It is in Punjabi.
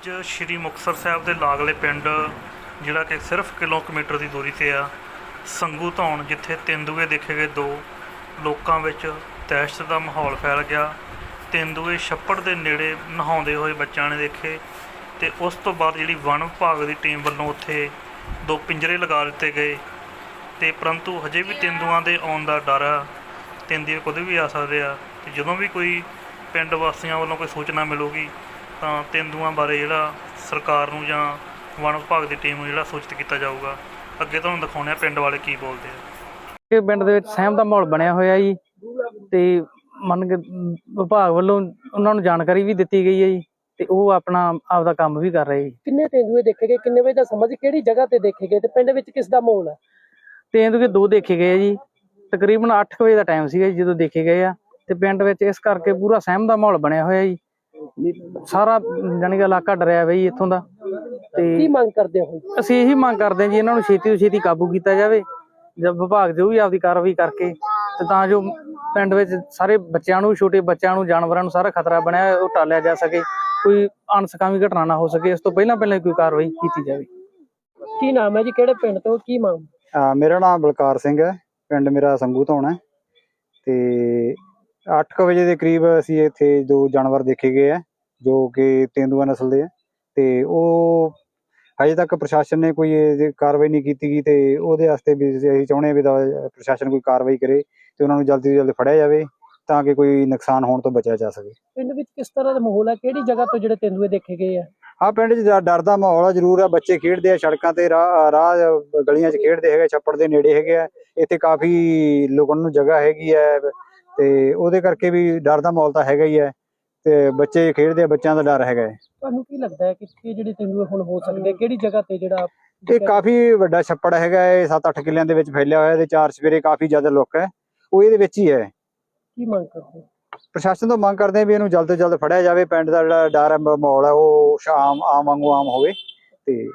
ਅੱਜ ਸ਼੍ਰੀ ਮੁਕਤਸਰ ਸਾਹਿਬ ਦੇ ਲਾਗਲੇ ਪਿੰਡ, ਜਿਹੜਾ ਕਿ ਸਿਰਫ ਕਿਲੋਮੀਟਰ ਦੀ ਦੂਰੀ ਤੇ ਆ, ਸੰਗੂ ਧੌਣ, ਜਿੱਥੇ ਤੇਂਦੂਏ ਦੇਖੇ ਗਏ ਦੋ ਲੋਕਾਂ ਵਿੱਚ ਦਹਿਸ਼ਤ ਦਾ ਮਾਹੌਲ ਫੈਲ ਗਿਆ। ਤੇਂਦੂਏ ਛੱਪੜ ਦੇ ਨੇੜੇ ਨਹਾਉਂਦੇ ਹੋਏ ਬੱਚਿਆਂ ਨੇ ਦੇਖੇ ਤੇ ਉਸ ਤੋਂ ਬਾਅਦ ਜਿਹੜੀ ਵਣ ਵਿਭਾਗ ਦੀ ਟੀਮ ਵੱਲੋਂ ਉੱਥੇ ਦੋ ਪਿੰਜਰੇ ਲਗਾ ਦਿੱਤੇ ਗਏ ਤੇ ਪਰੰਤੂ ਹਜੇ ਵੀ ਤੇਂਦੂਆਂ ਦੇ ਆਉਣ ਦਾ ਡਰ ਆ। ਤੇਂਦੂਏ ਕਦੇ ਵੀ ਆ ਸਕਦੇ ਆ ਤੇ ਜਦੋਂ ਵੀ ਕੋਈ ਪਿੰਡ ਵਾਸੀਆਂ ਵੱਲੋਂ ਕੋਈ ਸੂਚਨਾ ਮਿਲੂਗੀ ਤਾਂ ਤੇਂਦੂਆਂ ਬਾਰੇ ਜਿਹੜਾ ਸਰਕਾਰ ਨੂੰ ਜਾਂ ਵਣ ਵਿਭਾਗ ਦੀ ਟੀਮ ਨੂੰ ਜਿਹੜਾ ਸੂਚਿਤ ਕੀਤਾ ਜਾਊਗਾ। ਅੱਗੇ ਤੁਹਾਨੂੰ ਦਿਖਾਉਂਦੇ ਆ ਪਿੰਡ ਵਾਲੇ ਕੀ ਬੋਲਦੇ ਆ। ਇਹ ਪਿੰਡ ਦੇ ਵਿੱਚ ਸਹਿਮ ਦਾ ਮਾਹੌਲ ਬਣਿਆ ਹੋਇਆ ਜੀ ਤੇ ਮੰਨ ਕੇ ਵਿਭਾਗ ਵੱਲੋਂ ਉਹਨਾਂ ਨੂੰ ਜਾਣਕਾਰੀ ਵੀ ਦਿੱਤੀ ਗਈ ਹੈ ਜੀ ਤੇ ਉਹ ਆਪਣਾ ਆਪਦਾ ਕੰਮ ਵੀ ਕਰ ਰਹੇ ਜੀ। ਕਿੰਨੇ ਤੇਂਦੂਏ ਦੇਖੇ ਗਏ ਕਿੰਨੇ ਵਜੇ ਦਾ ਸਮਾਂ ਸੀ ਕਿਹੜੀ ਜਗ੍ਹਾ ਤੇ ਦੇਖੇ ਗਏ ਤੇ ਪਿੰਡ ਵਿੱਚ ਕਿਸ ਦਾ ਮਾਹੌਲ ਹੈ? ਤੇ ਇਹਦੇ ਦੋ ਦੇਖੇ ਗਏ ਜੀ ਤਕਰੀਬਨ 8 ਵਜੇ ਦਾ ਟਾਈਮ ਸੀਗਾ ਜੀ ਜਦੋਂ ਦੇਖੇ ਗਏ ਆ ਤੇ ਪਿੰਡ ਵਿੱਚ ਇਸ ਕਰਕੇ ਪੂਰਾ ਸਹਿਮ ਦਾ ਮਾਹੌਲ ਬਣਿਆ ਹੋਇਆ ਜੀ। ਸਾਰਾ ਜਾਣੀ ਕਿ ਇਲਾਕਾ ਡਰਿਆ ਜੀ ਇੱਥੋਂ ਦਾ ਕੀ ਤੇ ਮੰਗ ਕਰਦੇ ਹੋ ਅਸੀਂ ਇਹੀ ਮੰਗ ਕਰਦੇ ਹਾਂ ਜੀ ਇਹਨਾਂ ਨੂੰ ਛੇਤੀ ਤੋਂ ਛੇਤੀ ਕਾਬੂ ਕੀਤਾ ਜਾਵੇ ਜਦ ਵਿਭਾਗ ਜੋ ਵੀ ਆਪਦੀ ਕਾਰਵਾਈ ਕਰਕੇ ਤੇ ਤਾਂ ਜੋ ਪਿੰਡ ਵਿੱਚ ਸਾਰੇ ਬੱਚਿਆਂ ਨੂੰ ਛੋਟੇ ਬੱਚਿਆਂ ਨੂੰ ਜਾਨਵਰਾਂ ਨੂੰ ਸਾਰਾ ਖਤਰਾ ਬਣਿਆ ਉਹ ਟਾਲਿਆ ਜਾ ਸਕੇ ਕੋਈ ਅਣਸਕਾਮੀ ਘਟਨਾ ਨਾ ਹੋ ਸਕੇ ਇਸ ਤੋਂ ਪਹਿਲਾਂ ਪਹਿਲਾਂ ਕੋਈ ਕਾਰਵਾਈ ਕੀਤੀ ਜਾਵੇ। ਕੀ ਨਾਮ ਹੈ ਜੀ? ਕਿਹੜੇ ਪਿੰਡ ਤੋਂ? ਕੀ ਮੰਗ? ਅਹ ਮੇਰਾ ਨਾਮ ਬਲਕਾਰ ਸਿੰਘ ਹੈ ਪਿੰਡ ਮੇਰਾ ਸੰਗੂ ਧੌਣ ਹੈ ਤੇ 8:00 ਵਜੇ ਦੇ ਕਰੀਬ ਅਸੀਂ ਇੱਥੇ ਦੋ ਜਾਨਵਰ ਦੇਖੇ ਗਏ ਆ ਜੋ ਕਿ ਤੇਂਦੂਆ ਨਸਲ ਦੇ ਆ ਤੇ ਉਹ ਹਜੇ ਤੱਕ ਪ੍ਰਸ਼ਾਸਨ ਨੇ ਕੋਈ ਕਾਰਵਾਈ ਨਹੀਂ ਕੀਤੀ ਗਈ ਤੇ ਉਹਦੇ ਵਾਸਤੇ ਵੀ ਅਸੀਂ ਚਾਹੁੰਦੇ ਹਾਂ ਵੀ ਪ੍ਰਸ਼ਾਸਨ ਕੋਈ ਕਾਰਵਾਈ ਕਰੇ ਤੇ ਉਹਨਾਂ ਨੂੰ ਜਲਦੀ ਤੋਂ ਜਲਦੀ ਫੜਿਆ ਜਾਵੇ ਤਾਂ ਕਿ ਕੋਈ ਨੁਕਸਾਨ ਹੋਣ ਤੋਂ ਬਚਿਆ ਜਾ ਸਕੇ। ਪਿੰਡ ਵਿੱਚ ਕਿਸ ਤਰ੍ਹਾਂ ਦਾ ਮਾਹੌਲ ਹੈ ਕਿਹੜੀ ਜਗ੍ਹਾ ਤੋਂ ਜਿਹੜੇ ਤੇਂਦੂਏ ਦੇਖੇ ਗਏ ਆ? ਹਾਂ ਪਿੰਡ 'ਚ ਡਰ- ਦਾ ਮਾਹੌਲ ਆ ਜ਼ਰੂਰ ਆ ਬੱਚੇ ਖੇਡਦੇ ਆ ਸੜਕਾਂ ਤੇ ਰਾਹ ਰਾਹ ਗਲੀਆਂ 'ਚ ਖੇਡਦੇ ਹੈਗੇ ਛੱਪੜ ਦੇ ਨੇੜੇ ਹੈਗੇ ਆ ਇੱਥੇ ਕਾਫੀ ਲੁਕਣ ਨੂੰ ਜਗ੍ਹਾ ਹੈਗੀ ਹੈ ਤੇ ਉਹਦੇ ਕਰਕੇ ਵੀ ਡਰ ਦਾ ਮਾਹੌਲ ਤਾਂ ਹੈਗਾ ਹੀ ਹੈ ਤੇ ਬੱਚੇ ਖੇਡਦੇ ਆ ਬੱਚਿਆਂ ਦਾ ਡਰ ਹੈਗਾ ਹੈ ਤੁਹਾਨੂੰ ਕੀ ਲੱਗਦਾ ਹੈ ਕਿ ਇਹ ਜਿਹੜੇ ਤੇਂਦੂਏ ਹੁਣ ਹੋ ਸਕਦੇ ਕਿਹੜੀ ਜਗ੍ਹਾ ਤੇ ਜਿਹੜਾ ਇਹ ਕਾਫੀ ਵੱਡਾ ਛੱਪੜ ਹੈਗਾ ਹੈ 7-8 ਕਿੱਲਿਆਂ ਦੇ ਵਿੱਚ ਫੈਲਿਆ ਹੋਇਆ ਇਹਦੇ ਚਾਰ ਸਵੇਰੇ ਕਾਫੀ ਜ਼ਿਆਦਾ ਲੁੱਕ ਹੈ। ਉਹ ਇਹਦੇ ਵਿੱਚ ਹੀ ਹੈ। ਕੀ ਮੰਗ ਕਰਦੇ? ਪ੍ਰਸ਼ਾਸਨ ਤੋਂ ਮੰਗ ਕਰਦੇ ਆ ਵੀ ਇਹਨੂੰ ਜਲਦ ਤੋਂ ਜਲਦ ਫੜਿਆ ਜਾਵੇ ਪਿੰਡ ਦਾ ਜਿਹੜਾ ਡਰ ਹੈ, ਮਾਹੌਲ ਹੈ ਉਹ ਆਮ ਆਮ ਵਾਂਗੂ ਆਮ ਹੋਵੇ ਤੇ